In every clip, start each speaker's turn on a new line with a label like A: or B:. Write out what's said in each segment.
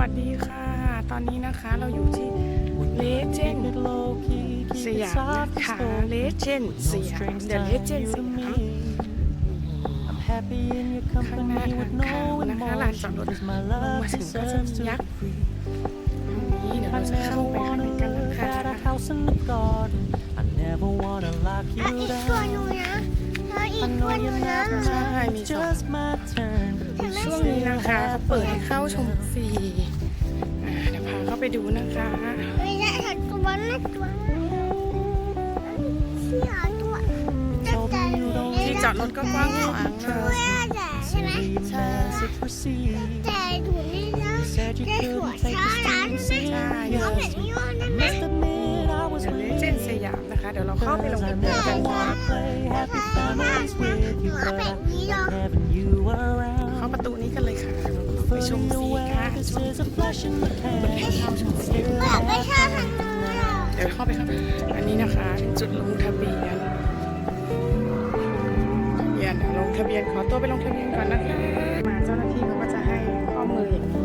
A: วัสดีค่ะ ตอนนี้นะคะเราอยู่ที่เลเจนด์สยามนะคะเลเจนด์สยามเดอะเลเจนด์สยามข้างหน้าทางเข้านะคะลานจอดรถลงมาถึงก็จะมียักษ์ตรงนี้เดี๋ยวเราจะเข้าไปข้างในกันนะคะ
B: แล้วอีกตัวหนูนะ แล้วอีกตัวหนูนะ
A: ใช่มีสองช่วงนี้นะคะเขาเปิดให้เข้าชมฟรีอ่าเดี๋ยวพาเข้าไปดูนะคะ
B: ไม่ใช่ค่ะตัวนั้นตัวเสียตัวแต่แต่
A: ที่จอดรถก็กว้างขวางเล
B: ตัวยแต่ใช่ไหม
A: ใช่
B: แต่ถูนี่นะแต่สวยช้าร้านใช่ไหมเขาแบบนี้ว่านั่นนะ
A: เด ยามนะคะ เดี๋ยวเราเข้าไปลงทะเบียนกัน
B: เข้า
A: ประตูนี้กันเลยค่ะไปชมฟรีค่ะชมเปิดให้เข้าชมฟรี
B: แบบไม่ชอบทางนู้นหรอ
A: เดี๋ยวเข้าไปครับอันนี้นะคะเป็นจุดลงทะเบียนทะเบียนเดี๋ยวลงทะเบียนขอตัวไปลงทะเบียนก่อนนะคะมาเจ้าหน้าที่เขาก็จะให้ข้อมืออย่างนี้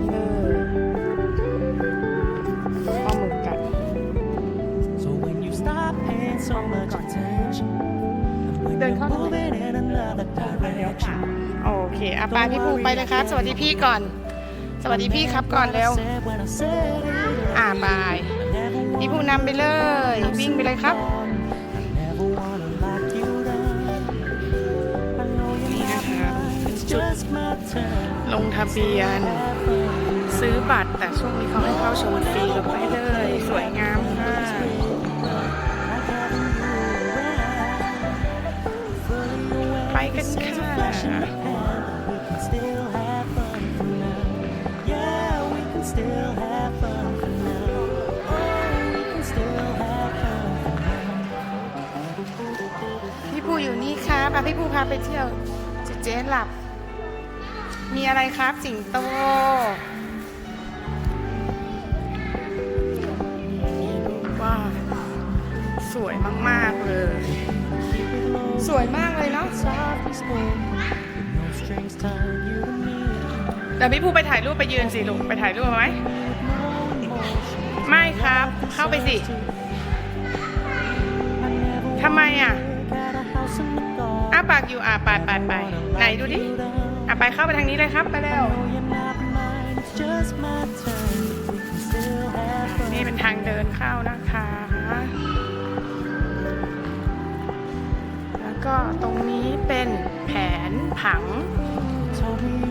C: and when
A: Đừng
C: you're
A: có nói.
C: moving in another direction,
A: โอเคอาปาพี่ภูไปเลยครับ สวัสดีพี่ก่อน สวัสดีพี่ครับก่อนเร็ว
C: said when I said it,
A: อ่าบาย
C: I never
A: พี่ภูนำไปเลย วิ่งไปเลยครับ
C: I never wanna lock you down. I know you're not mine, it's just my turn.
A: ลงทะเบียน ซื้อบัตรแต่ช่วงนี้เขาให้เข้าชมฟรีลงไปเลย สวยงาม
C: can still have fun for now.
A: พี่ภูอยู่นี่ครับอะพี่ภูพาไปเที่ยวเจเจ๊หลับ มีอะไรครับสิงโตมีรูปว่าสวยมาก ๆ เลย เดี๋ยวพี่ภูไปถ่ายรูปไปยืนสิลุงไปถ่ายรูปไหมไม่ครับ เข้าไปสิทำไมอะอ้าปากอยู่อะไปไปไปไหนดูดิอะไปเข้าไปทางนี้เลยครับไปเร็วนี่เป็นทางเดินเข้านะคะ ก็ตรงนี้เป็นแผนผัง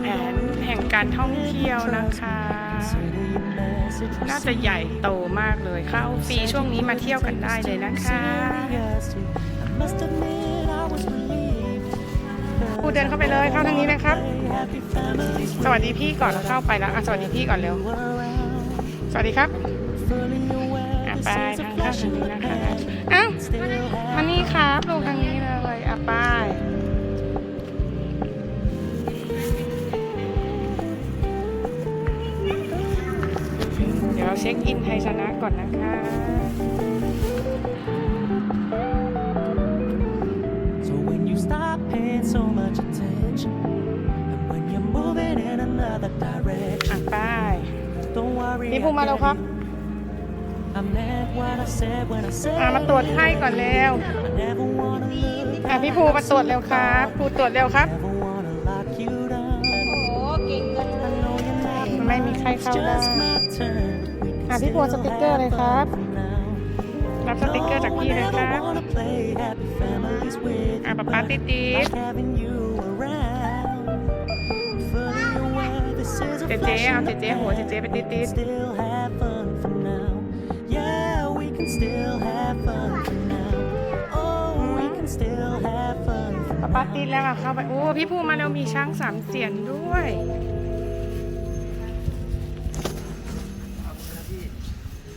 A: แผนแห่งการท่องเที่ยวนะคะ น่าจะใหญ่โตมากเลยเข้าฟรีช่วงนี้มาเที่ยวกันได้เลยนะคะูเดินเข้าไปเลยเข้าทางนี้เลยครับ สวัสดีพี่ก่อนแล้วเข้าไปแล้วสวัสดีพี่ก่อนเร็ว สวัสดีครับไปทางเข้าทางนี้นะคะอ้าว เลยอะไปเดี๋ยวเช็คอินไทยชนะก่อนนะคะ
C: So when you stop paying so much attention, and when you're moving in another
A: อะ
C: direction,
A: ไป
C: don't worry.
A: พี่ภู
C: I
A: มาแล้ว
C: get
A: ครับ อะมาตรวจ
C: it.
A: ไข้ก่อนเร็ว
C: I never wanna look
A: อะพี่ภูมาตรวจเร็วครับภูตรวจเร็วครับ
C: Never wanna lock you down.
B: โอ้เก่งเกิน
C: I know you're not
A: ไม่มีใคร
C: It's
A: เข้าได้
C: just my turn. We can
A: อะพี่ภู
C: still
A: สติ๊กเกอร์เลยครับ
C: have fun now.
A: รับสติกเกอร์จากพี่เลยครับ
C: No, I never wanna play happy families with
A: อะ
C: you,
A: ป๊าป๊า
C: but
A: ติดติด
C: like having you around. Fully aware this is a
A: เจ๊เจ๊
C: flash
A: เอา
C: in
A: เจ๊
C: the
A: เจ๊หัวเจ๊เจ๊ไปติด
C: pan.
A: ติด
C: can still have fun for now. Oh, we can still have fun for
A: ป๊าป๊า
C: now.
A: ติดแล้วอะเข้าไป โอ้ พี่ภูมาเร็วมีช้างสามเสียนด้วย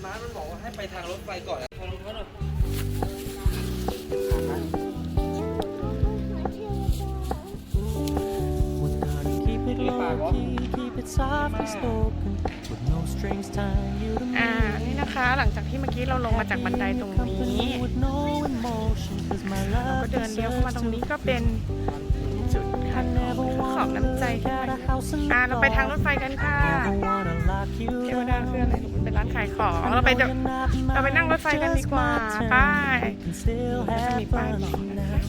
D: ม้ามันบอกว่าให้ไปทางรถไฟก่อนทางรถไฟหน่อย
C: We're gonna keep it low key, keep it softly spoken, with no strings tying you to me.
A: อ่านี่นะคะ หลังจากที่เมื่อกี้เราลงมาจากบันไดตรงนี้เราก็เดินเลี้ยวเข้ามาตรงนี้ก็เป็นจุดคัดกรองนะคะอบน้ำใจอ่าเราไปทางรถไฟกันค่ะเทวดาเคืออะไรลูกมันเป็นร้านขายของเราไปเดยวเราไปนั่งรถไฟกันดีกว่าไปจะมีป้ายบอกนะคะ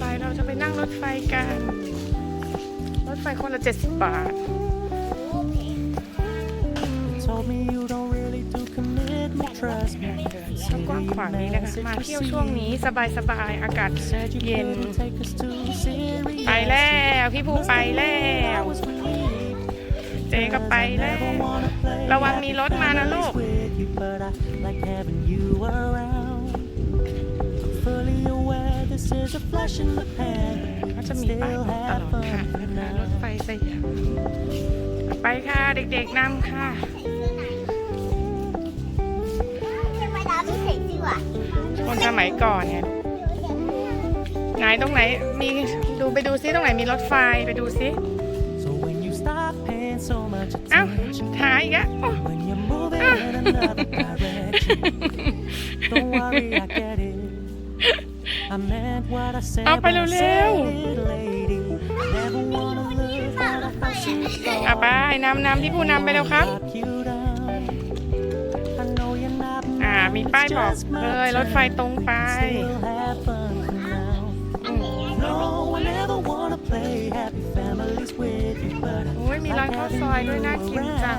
A: ไปเราจะไปนั่งรถไฟกัน รถไฟคนละ70บาท
C: told me you don't
A: กว้างขวางนี้นะคะมาเที่ยวช่วงนี้สบายๆอากาศ
C: Said you
A: เย็น
C: couldn't take us too serious.
A: ไปแล้วพี่ภูไปแล้ว
C: I was relieved.
A: เจ๊ก็ไปแล้ว
C: Never wanna play
A: ระวังมีรถมานะลูก
C: with you, but I like having you around. I'm fully aware this is a flash in the pan.
A: เขาจะมีป้ายบอกตลอดค่ะนะคะรถไฟสยามไปค่ะเด็กๆนำค่ะ
B: เทวดา ไม่ใส่เสื้อ
A: คนสมัยก่อนเนี่ยไหนตรงไหนมีดูไปดูซิตรงไหนมีรถไฟไปดูซิ
C: So when you stop paying so much
A: เอ้า
C: attention,
A: หาอีกแล้วโอ้
C: when you're moving in another direction, don't worry, I get it. I meant what I said
A: เอาไป
C: when I
A: เร็
C: said
A: ว
C: it, lady. Never wanna live out a house in the
A: ๆเอาไปนำนำพี่ภูนำไปเร็วครับ มีป้าย
C: it's
A: บอก
C: just my
A: เลยรถไฟ
C: turn.
A: ตรงไป
C: Still have fun for now.
A: อืม
C: No, I never wanna play happy families with you, but I
A: โอ้ยมีร้านข้าวซอยด้วยน่ากินจัง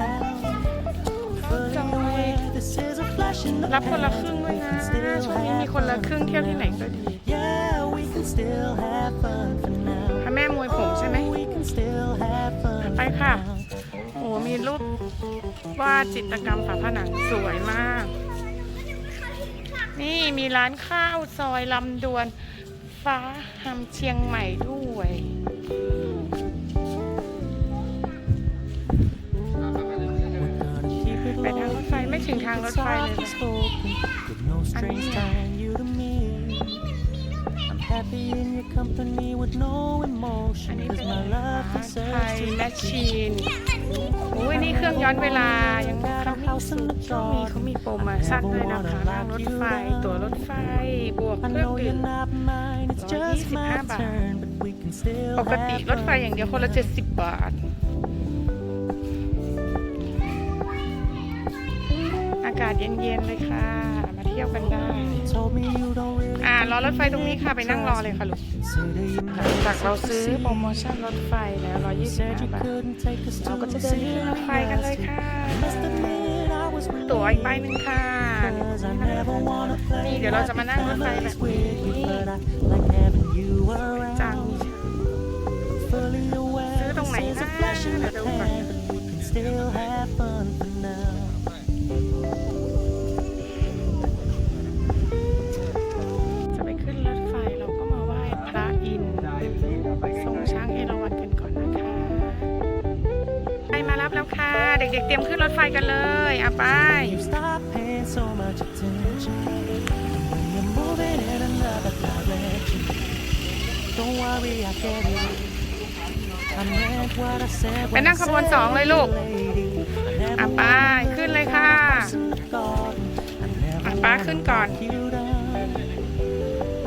C: Fully aware this is a flash in the
A: รับคนละ
C: pan,
A: ครึ่ง
C: but
A: ด้วย
C: we
A: นะ
C: can still
A: ช่วงนี้มี
C: have
A: คนละ
C: fun
A: ครึ่ง
C: for
A: เที่ยวที่ไหน
C: now.
A: ก็ดี
C: Yeah, we can still have fun for now.
A: พระแม่มวยผมใช่ไหม
C: Oh, we can still have fun
A: ไป
C: for
A: ค่ะ
C: now.
A: โอ้มีรูปวาดจิตรกรรมฝาผนังสวยมาก นี่มีร้านข้าวซอยลำดวน ฟ้าหำเชียงใหม่ด้วย ไปทางรถไฟไม่ถึงทางรถไฟเลย
C: อันนี้ happy in your company
A: แมชชีนอุ้ยนี่เครื่องย้อนเวลายังค ขามีช่วงนี้เขามีโปรโมชั่นด้วยนะคะนั่งรถไฟ ตั๋วรถไฟ บวกเครื่องดื่ม125 บาท ปกติรถไฟอย่างเดียวคนละ 70 บาท อากาศเย็นๆเลยค่ะ มาเที่ยวกันได้ อ่ารอรถไฟตรงนี้ค่ะ ไปนั่งรอเลยค่ะลูกหลังจากเราซื้อโปรโมชั่นรถไฟแล้ว125บาทเราก็จะเดินขึ้นรถไฟกันเลยค่ะ ตั๋วอีกใบหนึ่งค่ะ
C: Cause I never wanna play
A: นี่เดี๋ยวเราจะมานั่งรถไฟแบบ
C: families
A: นี้
C: with you, but I like having you
A: จัง
C: around. Fully aware
A: ซื้อตรงไหน
C: this is
A: นะ
C: a flash in the
A: เดี๋ยวดูก่อน
C: pan, but we can still have fun for now.
A: จะไปขึ้นรถไฟเราก็มาไหว้พระอินทร์ทรงช้างเอราวัณ รับแล้วค่ะ เด็กๆเตรียมขึ้นรถไฟกันเลยอะไป
C: You stop paying so much attention when you're moving in another direction. Don't worry, I get it. I meant what I said
A: ไปนั่งขบวนสองเลยลูกอะไปขึ้นเลยค่ะอะป้าขึ้นก่อน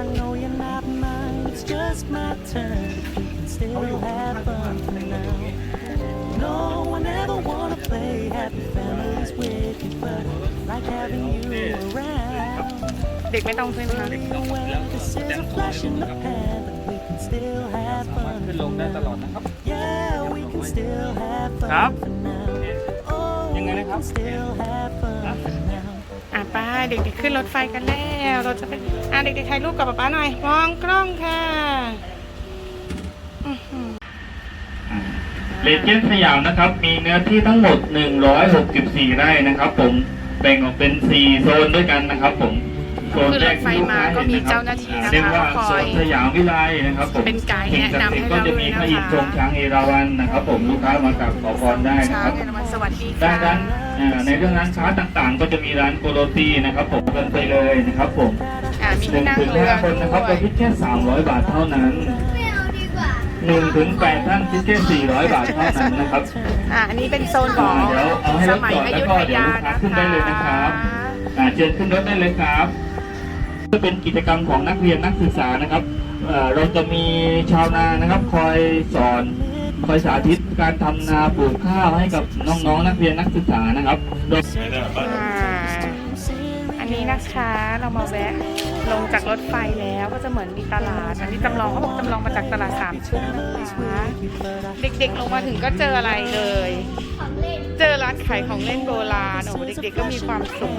C: I know you're not mine, it's just my turn. We can still have fun for now. No, I never wanna play happy families with you, but I like having you around.
A: เด็กไม่ต้องขึ้นค่ะ
C: Fully aware this is a flash in the pan, but we can still have
D: สามารถ
C: fun
D: ขึ้นล
C: for
D: งได้ตลอด
C: now.
D: นะครับ
C: Yeah, we can still have
D: ครับ
C: fun for now. Oh,
D: ยังไง
C: we
D: นะครับ
C: can still have fun for now.
A: อะไปเด็กๆขึ้นรถไฟกันแล้ว เราจะไปอะเด็กๆถ่ายรูปกับป๊าป๊าหน่อย มองกล้องค่ะอื้อหือ
E: เลเจนด์สยามนะครับ มีเนื้อที่ทั้งหมด 164 ไร่นะครับ ผมแบ่งออกเป็น 4 โซนด้วยกันนะครับ ผมโซนแรกที่ลูกค้าเห็นนะครับอ่าเรียกว่าโซนสยามวิไลนะครับ ผม
A: เป็นไกด์
E: สิ่ง
A: แนะ
E: ศักดิ์
A: นำ
E: สิท
A: ให้
E: ธิ์ก็
A: เรา
E: จะ
A: ด้ว
E: มี
A: ย
E: พ
A: นะ
E: ระอินทร์ทรง
A: คะ
E: ช้างเอราวัณนะครับ ผมลูกค้ามากราบขอพรได้นะ
A: ช้า
E: ค
A: ง
E: รับ
A: เอราวัณสวัสดี
E: ด้า
A: ค่ะ
E: นนั้นอ่าในเรื่องร้านค้าต่างๆ ก็จะมีร้านโกโรตีนะครับผมเดินไปเลยนะครับ ผม
A: อะมี
E: ห
A: ที่
E: นึ่ง
A: นั่ง
E: ถึง
A: เรือ
E: ห้าคน
A: ด้
E: นะครับ
A: ว
E: เรา
A: ย
E: คิดแค่ 300 บาทเท่านั้น หนึ่งถึงแปดท่านคิดแค่400บาทเท่านั้นนะครับ
A: อะอันนี้เป็นโซนของ
E: เดี๋ยวเอาให้
A: ส
E: รถ
A: มัย
E: จอด
A: อ
E: แล้ว
A: ยุ
E: ก็
A: ธ
E: เดี๋ยวยาลูกค้า
A: นะ
E: ขึ้นได้เลยนะครับ
A: คะ
E: อ่าเชิญขึ้นรถได้เลยครับจะเป็นกิจกรรมของนักเรียนนักศึกษานะครับเอ่อเราจะมีชาวนานะครับ คอยสอนคอยสาธิตการทำนาปลูกข้าวให้กับน้องๆนักเรียนนักศึกษานะครับโดย
A: อ่าอันนี้นะคะเรามาแวะ ลงจากรถไฟแล้วก็จะเหมือนมีตลาด อันนี้จำลองเขาบอกจำลองมาจากตลาดสามชุกนะคะเด็กๆลงมาถึงก็เจออะไรเลย
B: เจ
A: อร้านขายของเล่นโบราณโอ้เด็กๆก็มีความสุข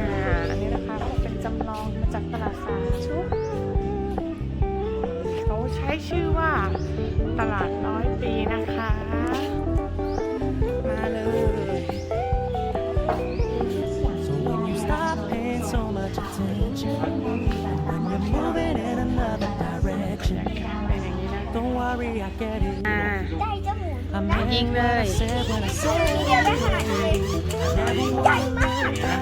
A: อ่าอันนี้นะคะเขาบอกเป็นจำลองมาจากตลาดสามชุกเขาใช้ชื่อว่าตลาดร้อยปีนะคะ อ่า
B: ได้จมู
C: ก
A: ได้
C: ยิ
A: ง
C: เลย
B: เดี๋ยวได้าดนี้เลย
C: ใหญ่มากผู้หญิ
D: งนะ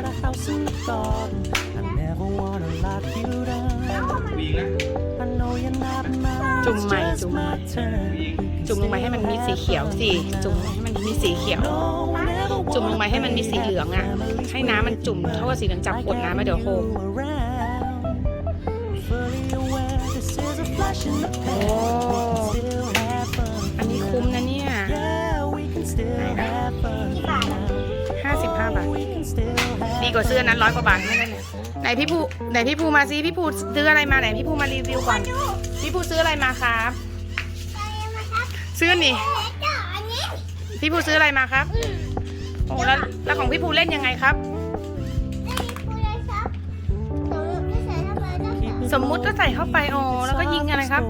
A: จุ่
C: ม
A: ใหม่
C: จุ่
A: ม
C: ใหม่
A: จุ่มลงไปให้มันมีสีเขียวสิจุ่มให้มันมีสีเขียว จุ่มลงไปให้มันมีสีเหลืองอะ ให้น้ำมันจุ่มเท่ากับสีเหลืองจับกดน้ำมาเดี๋ยวโค อันนี้คุ้มนะเนี่ย55บาท ดีกว่าซื้อนั้นร้อยกว่าบาทไม่ได้เนี่ยไหนพี่ภูไหนพี่ภูมาซิพี่ภูซื้ออะไรมาไหนพี่ภูมารีวิวก่อน พี่ภูซื้ออะไรมาครับ ซื้อนี่ พี่ภูซื้ออะไรมาครับ โอ้แล้วแล้วของพี่ภูเล่นยังไงครับ
B: ส
A: มมุติก็ใส่เข้าไปโอ้แล้วก็ยิงอะไรครับ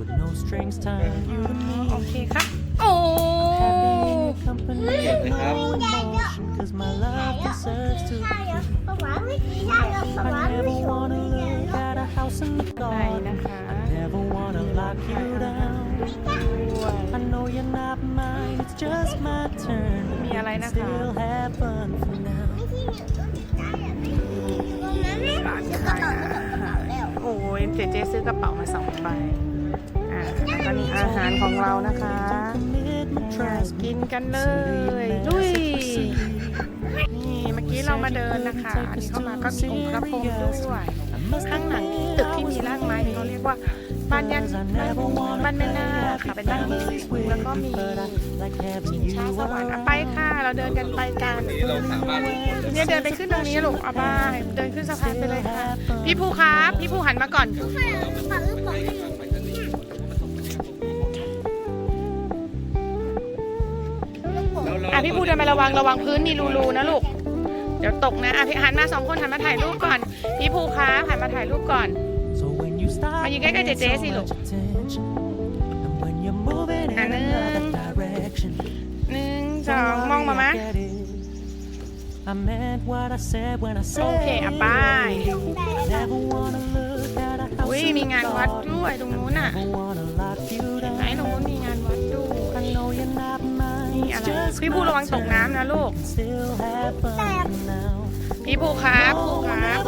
C: With no strings tied you to me
A: โอเคครับ โอ้
C: Happy in your company with no emotion Cause my love deserves to
B: ใช่
C: be
B: เหรอ
C: free
B: ป๊าป๊าไม่กินได้หรอกป๊าป๊า
C: I
B: ไม่
C: never
B: ชอบ
C: wanna
B: กินได้
C: look
B: หรอก
C: at a house in the
A: ได้
C: garden
A: นะคะ
C: Never wanna lock you down I know you're not mine It's just my turn
A: มีอะไรนะคะ
C: Still have fun for now
B: ไม่ที่หนึ่งก็กินได้อะตรงนั้นแม่ซื้อกระเป๋าก็ส่งกระเป๋าแล้ว
A: โอ้ยเจเจซื้อกระเป๋ามาสองใบอ่าแล้วก็นี่อาหารของเรานะคะอ่ากินกันเลยดุยนี่เมื่อกี้เรามาเดินนะคะอันนี้เข้ามาก็องค์พระพรหมด้วยข้างหลังตึกที่มีร่างไม้นี่เขาเรียกว่า บ้านยันบ้านแม่นาคค่ะเป็นบ้านที่สูงแล้วก็มีชิงช้าสวรรค์อะไปค่ะเราเดินกันไปกัน
D: เนี่
A: ยเดินไปขึ้นตรงนี้ลูกเอาไปเดินขึ้นสะพานไปเลยค่ะพี่ภูครับพี่ภูหันมาก่อน
B: อะ
A: พี่ภูเดินไประวังระวังพื้นมีรูๆนะลูกเดี๋ยวตกนะอะพี่หันมาสองคนหันมาถ่ายรูปก่อน พี่ภูครับหันมาถ่ายรูปก่อน มาอยู่ใกล้ๆเจ๊ๆสิลูก
C: paying so much attention, and when you're moving in
A: อะหนึ่ง
C: another direction
A: หนึ่งสองมองมาไหม
C: I meant what I said when I said
A: โอเคอะไป
C: Never wanna look at a
A: อุ้ย
C: house in
A: มี
C: the
A: งานวัด
C: garden.
A: ด้วยตรงนู้นน่ะ
C: Never wanna lock you
A: ไหน
C: down.
A: ตรงนู้นมีงานวัดด้วย
C: I know you're not mine.
A: นี่
C: It's
A: อะไร
C: just
A: พี่ภู
C: my
A: ระวังตก
C: turn.
A: น้ำนะลูก
C: Still have fun now.
A: พี่ภูครับภู
C: Oh,
A: ค
C: I
A: รับ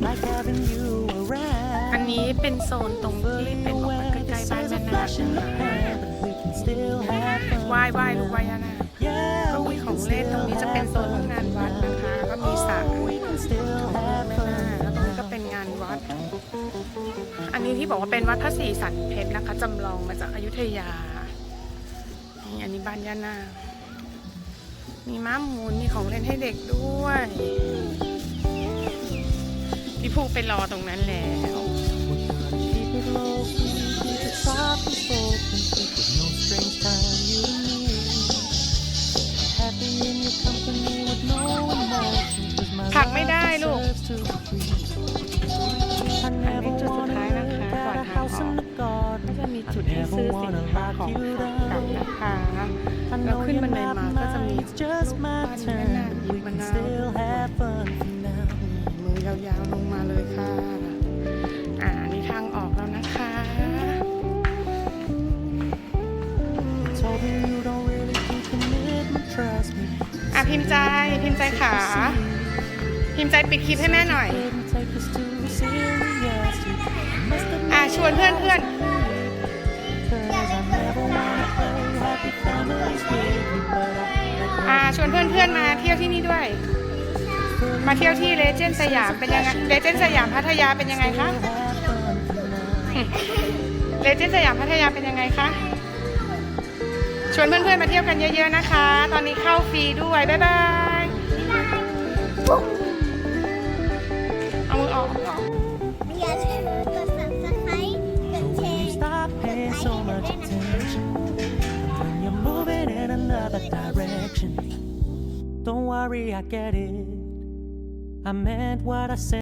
C: never wanna play happy families with you, but I like having you
A: อัน
C: around.
A: นี้เป็นโซนตรงที่เป็นบอกว่าใกล้ๆบ้านแม่นาคนะคะไหว้ไหว้ลูกไหว้ยานาคก็มีของเล่นตรงนี้จะเป็นโซนของงานวัดนะคะ ก็มีสระแม่นาคแล้วตรงนี้ก็เป็นงานวัด อันนี้ที่บอกว่าเป็นวัดพระศรีสันเพชรนะคะจำลองมาจากอยุธยานี่อันนี้บ้านย่านาคมีม้าหมุนมีของเล่นให้เด็กด้วย พี่ภูไปรอตรงนั้นแล้ว
C: Keep it low key, keep it soft and spoken, with no strings tying you to me. Happy in your company with no emotion, 'cause my
A: ผลักไม่ได้
C: love
A: ลูก
C: deserves to be free. I
A: อันนี้
C: never
A: จุดสุด
C: wanna
A: ท้ายนะคะ
C: look
A: ก่อน
C: at a
A: ทาง
C: house
A: ออก
C: in the garden.
A: ก็จะมีจุดให้ซื้อสินค้าของฝากกันนะคะ
C: I
A: แล้ว
C: know
A: ขึ้น
C: you're
A: บันได
C: not
A: มาก็จะมี
C: mine, it's just my
A: บ้านแม่นาค
C: turn.
A: หยิบ
C: We
A: มะ
C: can
A: นาว ยาวๆลงมาเลยค่ะ อ่านี่ทางออกแล้วนะคะ อะพิมพ์ใจพิมพ์ใจขา พิมพ์ใจปิดคลิปให้แม่หน่อย อะชวนเพื่อนเพื่อนอ่าชวนเพื่อนเพื่อนมาเที่ยวที่นี่ด้วย มาเที่ยวที่เลเจนด์สยามเป็นยังไงเลเจนด์สยามพัทยาเป็นยังไงคะเลเจนด์สยามพัทยาเป็นยังไงคะชวนเพื่อนๆมาเที่ยวกันเยอะๆนะคะ ตอนนี้เข้าฟรีด้วย บ๊ายบายเอามือออกอ
B: ย่าลืมกด subscribe กดแชร์
C: stop paying so much attention, when you're moving in another direction, don't worry, I get it. I meant what I said.